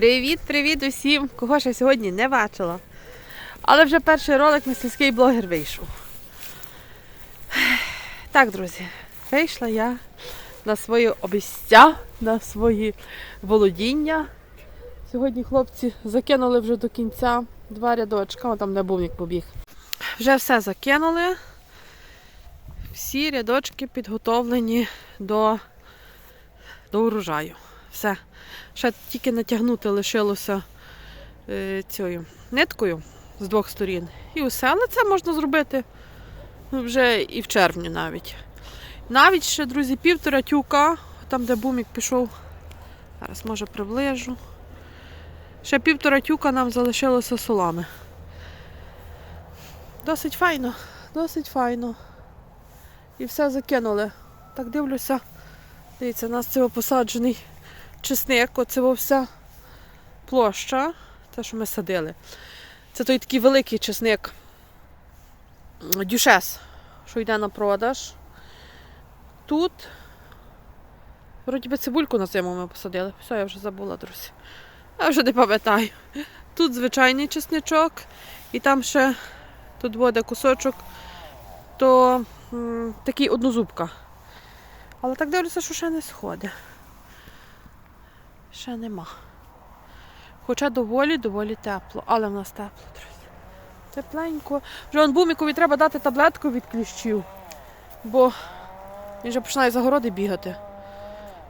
Привіт-привіт усім, кого я сьогодні не бачила. Але вже перший ролик на сільський блогер вийшов. Так, друзі, вийшла я на свої обіця, на свої володіння. Сьогодні хлопці закинули вже до кінця два рядочка, О, там бувник побіг. Вже все закинули. Всі рядочки підготовлені до, до урожаю. Все. Ще тільки натягнути лишилося е, цією ниткою з двох сторін. І усе, але це можна зробити ну, вже і в червні навіть. Навіть ще, друзі, півтора тюка, там, де бумік пішов. Зараз може приближу. Ще півтора тюка нам залишилося соломи. Досить файно, досить файно. І все закинули. Так дивлюся. Дивіться, у нас це посаджений чесник, оце вся площа, те, що ми садили. Це той такий великий чесник дюшес, що йде на продаж. Тут, вроді би, цибульку на зиму ми посадили. Все, я вже забула, друзі. Я вже не пам'ятаю. Тут звичайний чесничок, і там ще тут буде кусочок, то м, такий однозубка. Але так дивлюся, що ще не сходить. Ще нема. Хоча доволі, доволі тепло. Але в нас тепло, друзі. Тепленько. Вже он бумікові треба дати таблетку від кліщів, бо він вже починає за городи бігати.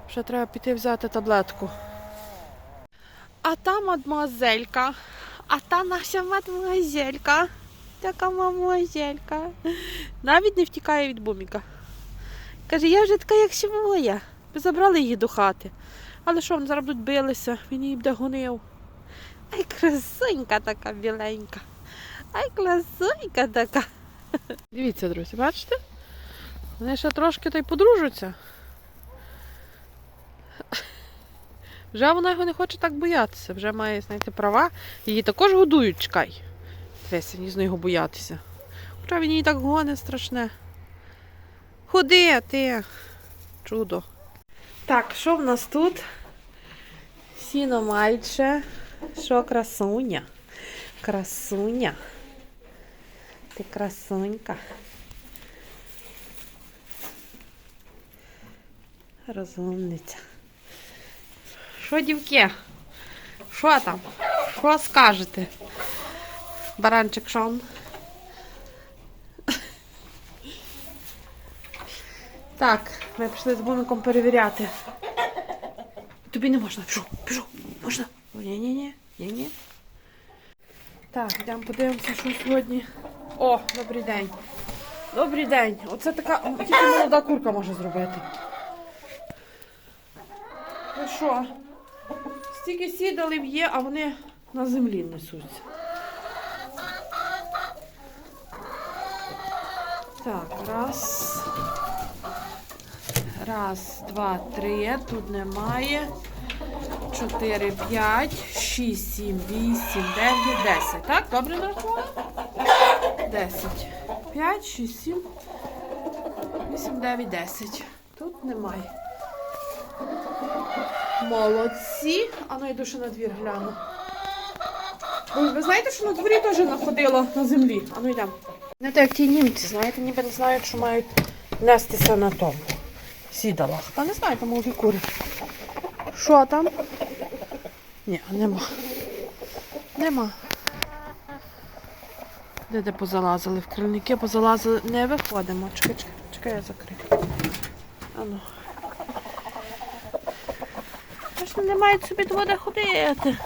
Вже треба піти взяти таблетку. А та мадмуазелька, а та наша мадмуазелька, така мадмуазелька, навіть не втікає від буміка. Каже, я вже така, як ще моя. Ви забрали її до хати. Але що, вони зараз будуть билися, він її буде гонив. Ай, красунька така біленька. Ай, красунька така. Дивіться, друзі, бачите? Вони ще трошки та й подружаться. Вже вона його не хоче так боятися, вже має, знаєте, права. Її також годують, чекай. Дивися, ні з його боятися. Хоча він її так гоне страшне. Ходи, ти. Чудо. Так, що в нас тут? Сіно мальче. Що красуня? Красуня. Ти красунька. Розумниця. Що, дівки? Що там? Що скажете? Баранчик Шон. Так, ми пішли з бумиком перевіряти. Тобі не можна. Пішов, пішов, можна. Ні-ні-ні, ні-ні. Так, йдемо подивимося, що сьогодні. О, добрий день. Добрий день. Оце така тільки молода курка може зробити. Ви що? Стільки сідалів є, а вони на землі несуться. Так, раз. Раз, два, три. Тут немає. Чотири, п'ять, шість, сім, вісім, дев'ять, десять. Так, добре нарахувала? Десять. П'ять, шість, сім, вісім, дев'ять, десять. Тут немає. Молодці. А ну йду ще на двір гляну. Ви, ви знаєте, що на дворі теж находила на землі? А ну йдемо. Не так ті німці, знаєте, ніби не знають, що мають нестися на тому сідалах. Та не знаю, там молоді кури. Що там? Ні, нема. Нема. Де де позалазили? В крильники позалазили. Не виходимо. Чекай, чекай, чекай, я закрию. Ану. Аж не мають собі де ходити.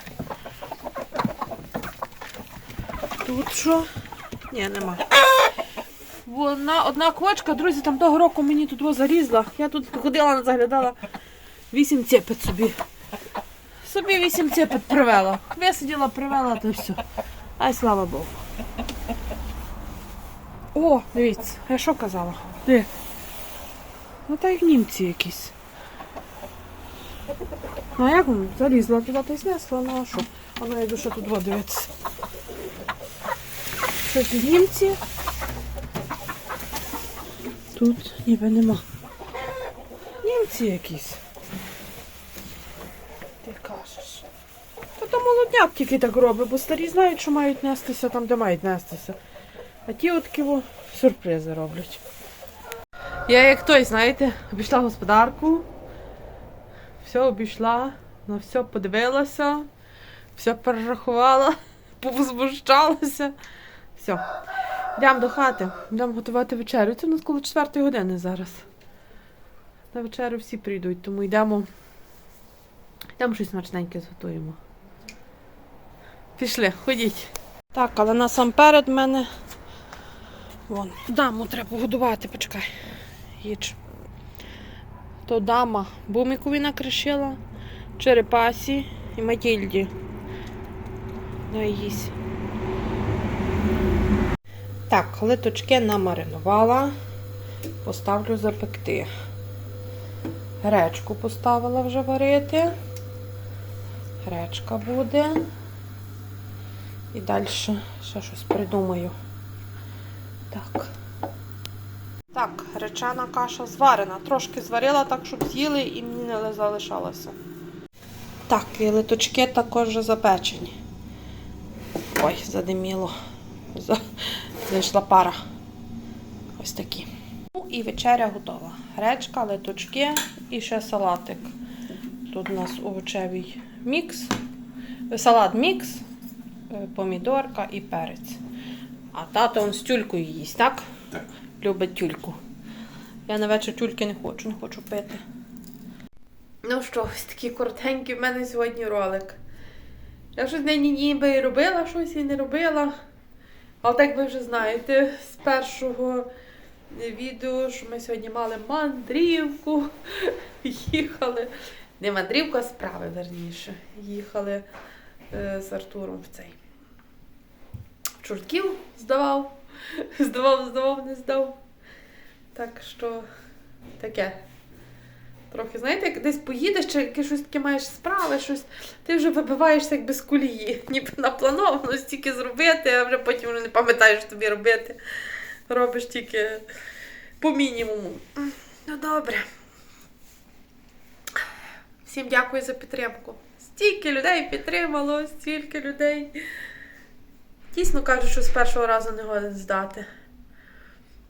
Тут що? Ні, нема. Вона одна квочка, друзі, там того року мені тут зарізла. Я тут ходила, заглядала. Вісім цепет собі. Собі вісім цепет привела. Висиділа, привела, то все. Ай, слава Богу. О, дивіться, я що казала? Де? Ну та як німці якісь. Ну а як воно? Залізла туди та й знесла, ну а що? А ну я ще тут воду дивитися. Щось німці. Тут ніби нема. Німці якісь. Ти кажеш. То молодняк тільки так робить, бо старі знають, що мають нестися там, де мають нестися. А ті от ківо сюрпризи роблять. Я як той, знаєте, обійшла господарку, все обійшла, на все подивилася, все перерахувала, повозмущалася. Все. Йдемо до хати, йдемо готувати вечерю. Це у нас коло 4 години зараз. На вечерю всі прийдуть, тому йдемо. Йдемо щось смачненьке зготуємо. Пішли, ходіть. Так, але насамперед мене. Вон, даму треба годувати, почекай. Їдь. То дама Бумікові накришила, Черепасі і Матільді. Дай їсть. Так, литочки намаринувала. Поставлю запекти. Гречку поставила вже варити. Гречка буде. І далі ще щось придумаю. Так. Так, гречана каша зварена. Трошки зварила так, щоб з'їли і мені не залишалося. Так, і литочки також запечені. Ой, задиміло. Зайшла пара. Ось такі. Ну і вечеря готова. Гречка, литочки і ще салатик. Тут у нас овочевий мікс, е, салат мікс, е, помідорка і перець. А тато он з тюлькою їсть, так? Так. Любить тюльку. Я на вечір тюльки не хочу, не хочу пити. Ну що, ось такий коротенький в мене сьогодні ролик. Я щось нині ніби і робила щось і не робила. Але так ви вже знаєте з першого відео, що ми сьогодні мали мандрівку. Їхали. Не мандрівка, а справи, верніше. Їхали е, з Артуром в цей. В чортків здавав. Здавав, здавав, не здав. Так що таке. Трохи, знаєте, як десь поїдеш, чи щось таке маєш справи, щось, ти вже вибиваєшся як без колії. Ніби наплановано стільки зробити, а вже потім вже не пам'ятаєш, що тобі робити. Робиш тільки по мінімуму. Ну добре. Всім дякую за підтримку. Стільки людей підтримало, стільки людей. Дійсно кажуть, що з першого разу не годен здати.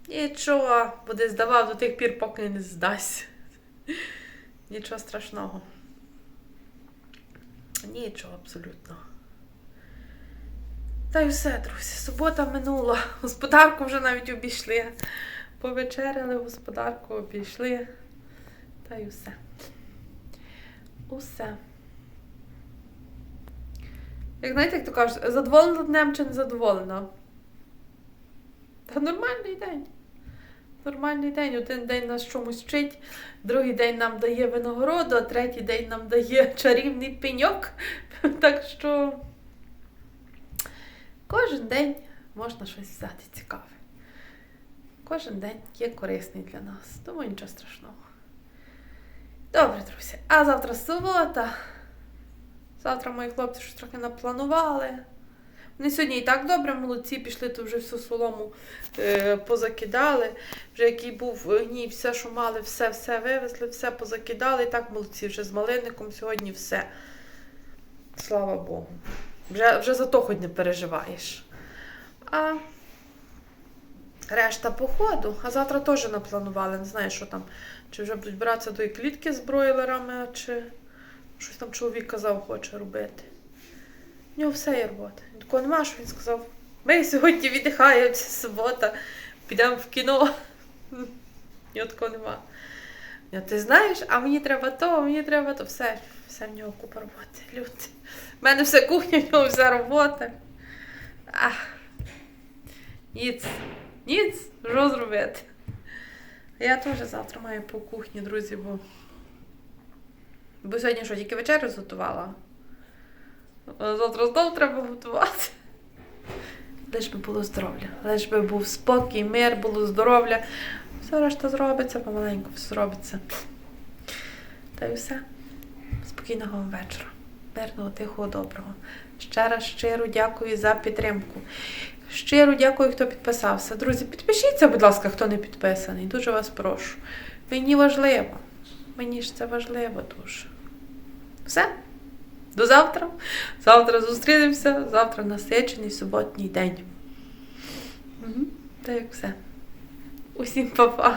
Нічого, буде здавав до тих пір, поки не здасть. Нічого страшного. Нічого абсолютно. Та й все, друзі. Субота минула. Господарку вже навіть обійшли. Повечеряли, господарку обійшли. Та й усе. Усе. Як знаєте, як то кажуть, задоволена днем чи не задоволена? Та нормальний день. Нормальний день. Один день нас чомусь вчить, другий день нам дає винагороду, а третій день нам дає чарівний пеньок. Так що кожен день можна щось взяти цікаве. Кожен день є корисний для нас, тому нічого страшного. Добре, друзі. А завтра субота. Завтра мої хлопці щось трохи напланували. Вони сьогодні і так добре, молодці, пішли, то вже всю солому е, позакидали. Вже який був гній, все, що мали, все, все вивезли, все позакидали. І так молодці, вже з малинником сьогодні все. Слава Богу. Вже, вже за то хоч не переживаєш. А решта походу. А завтра теж напланували. Не знаю, що там. Чи вже будуть братися до клітки з бройлерами, чи щось там чоловік казав, хоче робити. У нього все є робота. Такого нема, що він сказав. Ми сьогодні віддихаємо, це субота, підемо в кіно. Нього такого нема. Ти знаєш, а мені треба то, а мені треба то. Все, все в нього купа роботи. Люди. В мене все кухня, в нього вся робота. Ах. Ніц. Ніц, що зробити? Я теж завтра маю по кухні, друзі, бо. Бо сьогодні що, тільки вечерю зготувала. Завтра знову треба готувати. Лиш би було здоров'я. Лиш би був спокій, мир, було здоров'я. Все решта зробиться, помаленьку все зробиться. Та й все. Спокійного вам вечора. Мирного, тихого, доброго. Ще раз щиро дякую за підтримку. Щиро дякую, хто підписався. Друзі, підпишіться, будь ласка, хто не підписаний. Дуже вас прошу. Мені важливо. Мені ж це важливо дуже. Все. До завтра. Завтра зустрінемося. Завтра насичений суботній день. Угу. Та як все. Усім па-па.